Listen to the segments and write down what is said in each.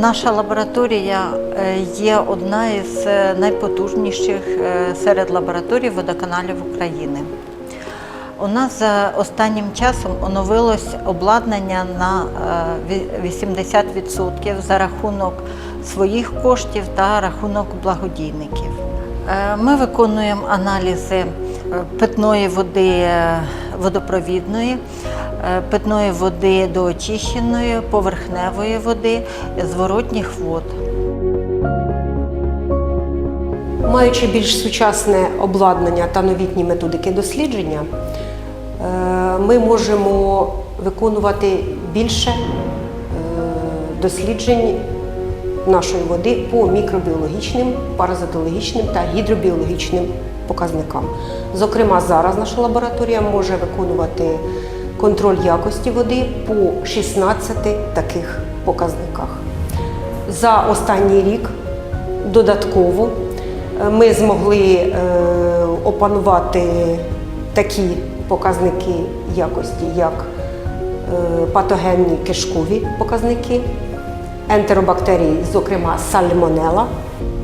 Наша лабораторія е, є одна із е, найпотужніших е, серед лабораторій водоканалів України. У нас за останнім часом оновилось обладнання на е, 80% за рахунок своїх коштів та рахунок благодійників. Е, Ми виконуємо аналізи е, питної води е, водопровідної, питної води доочищеної, поверхневої води, зворотніх вод. Маючи більш сучасне обладнання та новітні методики дослідження, ми можемо виконувати більше досліджень нашої води по мікробіологічним, паразитологічним та гідробіологічним показникам. Зокрема, зараз наша лабораторія може виконувати контроль якості води по 16 таких показниках. За останній рік додатково е, ми змогли е, опанувати такі показники якості, як е, патогенні кишкові показники, ентеробактерії, зокрема сальмонела,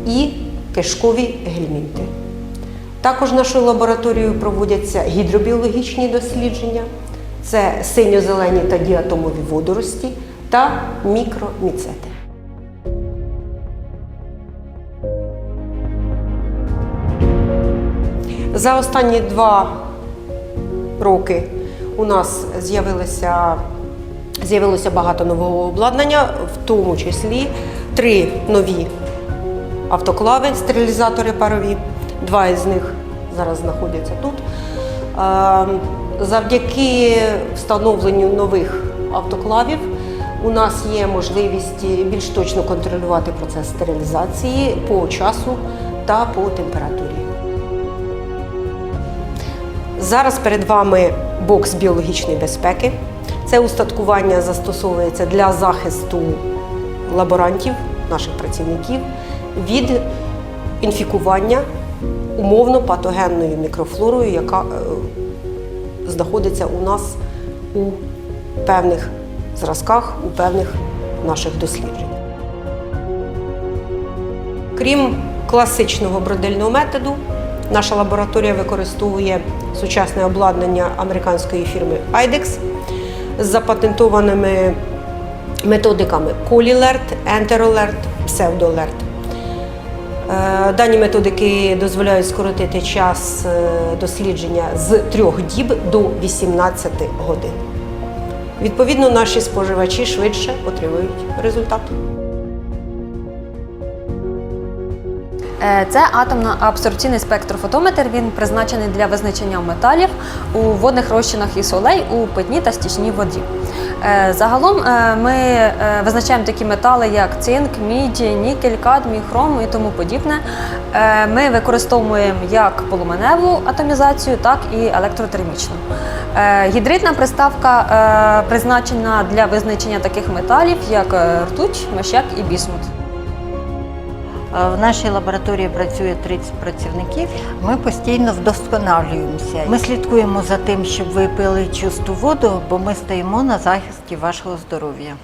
і кишкові гельмінти. Також нашою лабораторією проводяться гідробіологічні дослідження, це синьо-зелені та діатомові водорості та мікроміцети. За останні два роки у нас з'явилося, з'явилося багато нового обладнання, в тому числі три нові автоклави, стерилізатори парові. Два із них зараз знаходяться тут. Е, Завдяки встановленню нових автоклавів у нас є можливість більш точно контролювати процес стерилізації по часу та по температурі. Зараз перед вами бокс біологічної безпеки. Це устаткування застосовується для захисту лаборантів, наших працівників від інфікування умовно патогенною мікрофлорою, яка е, знаходиться у нас у певних зразках, у певних наших дослідженнях. Крім класичного бродильного методу, наша лабораторія використовує сучасне обладнання американської фірми IDEX з запатентованими методиками Колілерт, Ентеролерт, PseudoAlert. Е, Дані методики дозволяють скоротити час е, дослідження з 3 діб до 18 годин. Відповідно, наші споживачі швидше отримують результат. Це атомно-абсорбційний спектрофотометр. Він призначений для визначення металів у водних розчинах і солей у питній та стічній воді. Е, Загалом е, ми е, визначаємо такі метали, як цинк, мідь, нікель, кадмій, хром і тому подібне. Е, Ми використовуємо як полуменеву атомізацію, так і електротермічну. Е, Гідридна приставка е, призначена для визначення таких металів, як е, ртуть, мещак і бісмут. Е, В нашій лабораторії працює 30 працівників. Ми постійно вдосконалюємося. Ми слідкуємо за тим, щоб ви пили чисту воду, бо ми стоїмо на захисті вашого здоров'я.